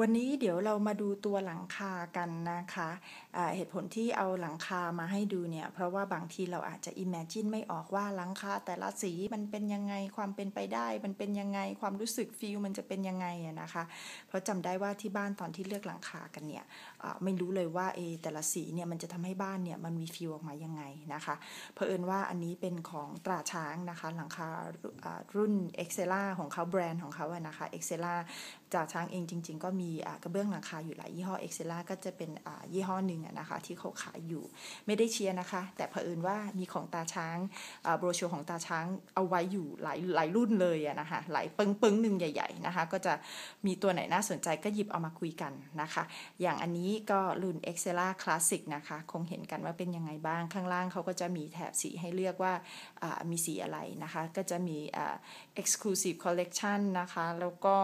วันนี้เดี๋ยวเรามาดูตัวหลังคากันนะคะะเหตุผลที่เอาหลังคามาให้ดูเนี่ย เพราะว่าบางทีเราอาจจะ imagine ไม่ออกว่าหลังคาแต่ละสีมันเป็นยังไงความเป็นไปได้ มันเป็นยังไงความรู้สึกฟีลมันจะเป็นยังไงนะคะ เพราะจำได้ว่าที่บ้านตอนที่เลือกหลังคากันเนี่ยไม่รู้เลยว่าเอแต่ละสีเนี่ยมันจะทำให้บ้านเนี่ยมันมีฟีลออกมายังไงนะคะเพอเอิญว่าอันนี้เป็นของตราช้างนะคะหลังคารุ่น e x c e l a ของเขาแบรนด์ของเขาอะนะคะ e x c e l a ตราช้างเองจริง ๆ ก็มีกระเบื้องหลังคาอยู่หลายยี่ห้อ e x c e l a ก็จะเป็นยี่ห้อหนึ่งนะคะที่เขาขายอยู่ไม่ได้เชียร์นะคะ แต่เผอิญว่ามีของตาช้างโบรชัวของตาช้างเอาไว้อยู่หลายหลายรุ่นเลยนะคะหลายปึ้งปึ้งหนึ่งใหญ่ๆนะคะก็จะมีตัวไหนน่าสนใจก็หยิบเอามาคุยกันนะคะ อย่างอันนี้ก็รุ่น e x c e l a Classic นะคะคงเห็นกันว่าเป็นยังไงบ้างข้างล่างเขาก็จะมีแถบสีให้เลือกว่ามีสีอะไรนะคะ ก็จะมี exclusive collection นะคะ แล้วก็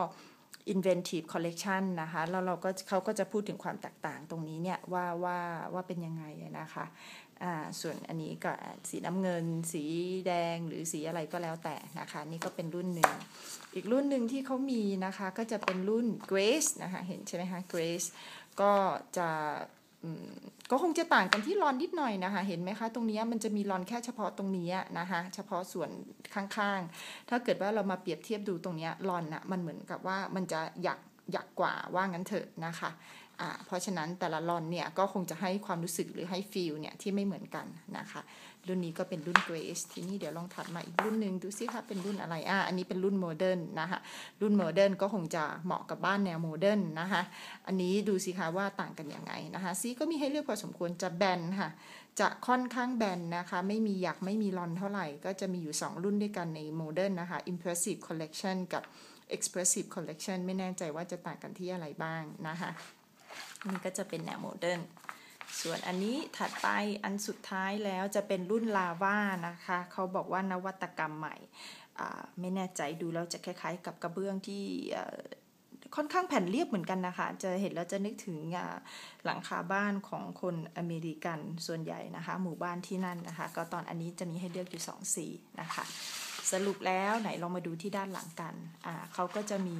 inventive collection นะคะแล้วเราก็เขาก็จะพูดถึงความแตกต่างตรงนี้เนี่ยว่าว่าว่าเป็นยังไงนะคะส่วนอันนี้ก็สีน้ำเงิน สีแดงหรือสีอะไรก็แล้วแต่นะคะ นี่ก็เป็นรุ่นหนึ่ง อีกรุ่นหนึ่งที่เขามีนะคะ ก็จะเป็นรุ่น Grace นะคะ เห็นใช่ไหมคะ Grace ก็จะ ก็คงจะต่างกันที่รอนนิดหน่อยนะคะ เห็นไหมคะตรงนี้มันจะมีรอนแค่เฉพาะตรงนี้นะคะ เฉพาะส่วนข้างๆ ถ้าเกิดว่าเรามาเปรียบเทียบดูตรงนี้รอนนะมันเหมือนกับว่ามันจะหยักหยักกว่าว่างั้นเถอะนะคะ เพราะฉะนั้นแต่ละรอนเนี่ยก็คงจะให้ความรู้สึกหรือให้ฟีลเนี่ยที่ไม่เหมือนกันนะคะ รุ่นนี้ก็เป็นรุ่น Grace ทีนี้เดี๋ยวลองถัดมาอีกรุ่นหนึ่งดูซิคะเป็นรุ่นอะไรอ่าอันนี้เป็นรุ่นโมเดิร์นนะคะรุ่นโมเดิร์นก็คงจะเหมาะกับบ้านแนวโมเดิร์นนะคะอันนี้ดูสิคะว่าต่างกันยังไงนะคะซีก็มีให้เลือกพอสมควรจะแบนค่ะจะค่อนข้างแบนนะคะ ไม่มีหยักไม่มีรอนเท่าไหร่ ก็จะมีอยู่ 2 รุ่นด้วยกันในโมเดิร์นนะคะ Impressive Collection กับ Expressive Collection ไม่แน่ใจว่าจะต่างกันที่อะไรบ้างนะคะ นี่ก็จะเป็นแนวโมเดิร์นส่วนอันนี้ถัดไปอันสุดท้ายแล้วจะเป็นรุ่นลาว่านะคะเขาบอกว่านวัตกรรมใหม่ไม่แน่ใจดูแล้วจะคล้ายๆ กับกระเบื้องที่ค่อนข้างแผ่นเรียบเหมือนกันนะคะ จะเห็นแล้วจะนึกถึงหลังคาบ้านของคนอเมริกันส่วนใหญ่นะคะ หมู่บ้านที่นั่นนะคะ ก็ตอนอันนี้จะมีให้เลือกอยู่2สีนะคะ สรุปแล้วไหนลองมาดูที่ด้านหลังกัน เขาก็จะมี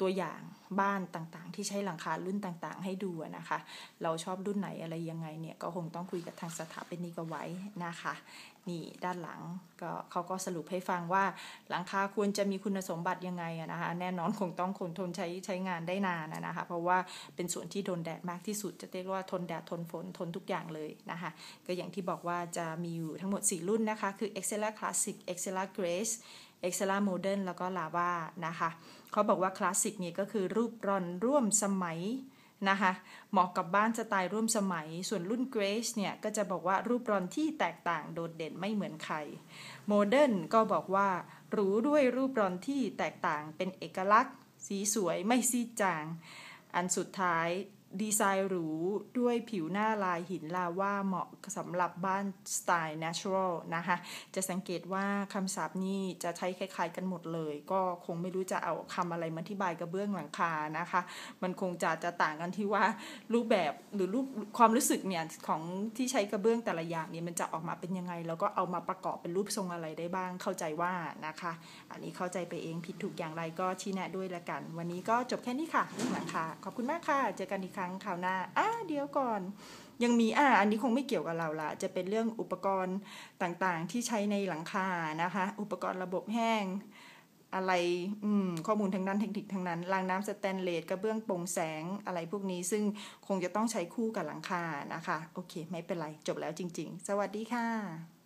ตัวอย่างบ้านต่างๆ ที่ใช้หลังคารุ่นต่างๆ ให้ดูนะคะ เราชอบรุ่นไหนอะไรยังไงเนี่ยก็คงต้องคุยกับทางสถาปนิกไว้นะคะ นี่ด้านหลังก็เขาก็สรุปให้ฟังว่าหลังคาควรจะมีคุณสมบัติยังไงนะคะ แน่นอนคงต้องคงทนใช้ใช้งานได้นานนะคะ เพราะว่าเป็นส่วนที่โดนแดดมากที่สุดจะเรียกว่าทนแดดทนฝนทนทุกอย่างเลยนะคะ ก็อย่างที่บอกว่าจะมีอยู่ทั้งหมด 4 รุ่นนะคะ คือ Excella Classic Excella Grace Excella Modern แล้วก็ Lava นะคะเขาบอกว่าคลาสสิกนี่ก็คือรูปรอนร่วมสมัยนะคะเหมาะกับบ้านสไตล์ร่วมสมัย ส่วนรุ่นเกรซเนี่ย ก็จะบอกว่ารูปรอนที่แตกต่างโดดเด่นไม่เหมือนใครโมเดิร์นก็บอกว่าหรูด้วยรูปรอนที่แตกต่างเป็นเอกลักษณ์ สีสวยไม่ซีจาง อันสุดท้าย ดีไซน์หรูด้วยผิวหน้าลายหินลาว่าเหมาะสำหรับบ้านสไตล์ natural นะคะจะสังเกตว่าคำศัพท์นี้จะใช้คล้ายๆกันหมดเลย ก็คงไม่รู้จะเอาคำอะไรมาอธิบายกระเบื้องหลังคานะคะ มันคงจะจะต่างกันที่ว่ารูปแบบหรือรูปความรู้สึกเนี่ยของที่ใช้กระเบื้องแต่ละอย่างเนี่ยมันจะออกมาเป็นยังไง แล้วก็เอามาประกอบเป็นรูปทรงอะไรได้บ้างเข้าใจว่านะคะ อันนี้เข้าใจไปเองผิดถูกอย่างไรก็ชี้แนะด้วยละกัน วันนี้ก็จบแค่นี้ค่ะหลังคาขอบคุณมากค่ะ เจอกันอีกครั้งคราวหน้าอ่าเดี๋ยวก่อน ยังมีอ่าอันนี้คงไม่เกี่ยวกับเราละจะเป็นเรื่องอุปกรณ์ต่างๆ ที่ใช้ในหลังคานะคะ อุปกรณ์ระบบแห้งอะไรอืมข้อมูลทางด้านเทคนิคทางนั้นรางน้ำสแตนเลสกระเบื้องโปร่งแสงอะไรพวกนี้ซึ่งคงจะต้องใช้คู่กับหลังคานะคะ โอเค ไม่เป็นไร จบแล้วจริง ๆ สวัสดีค่ะ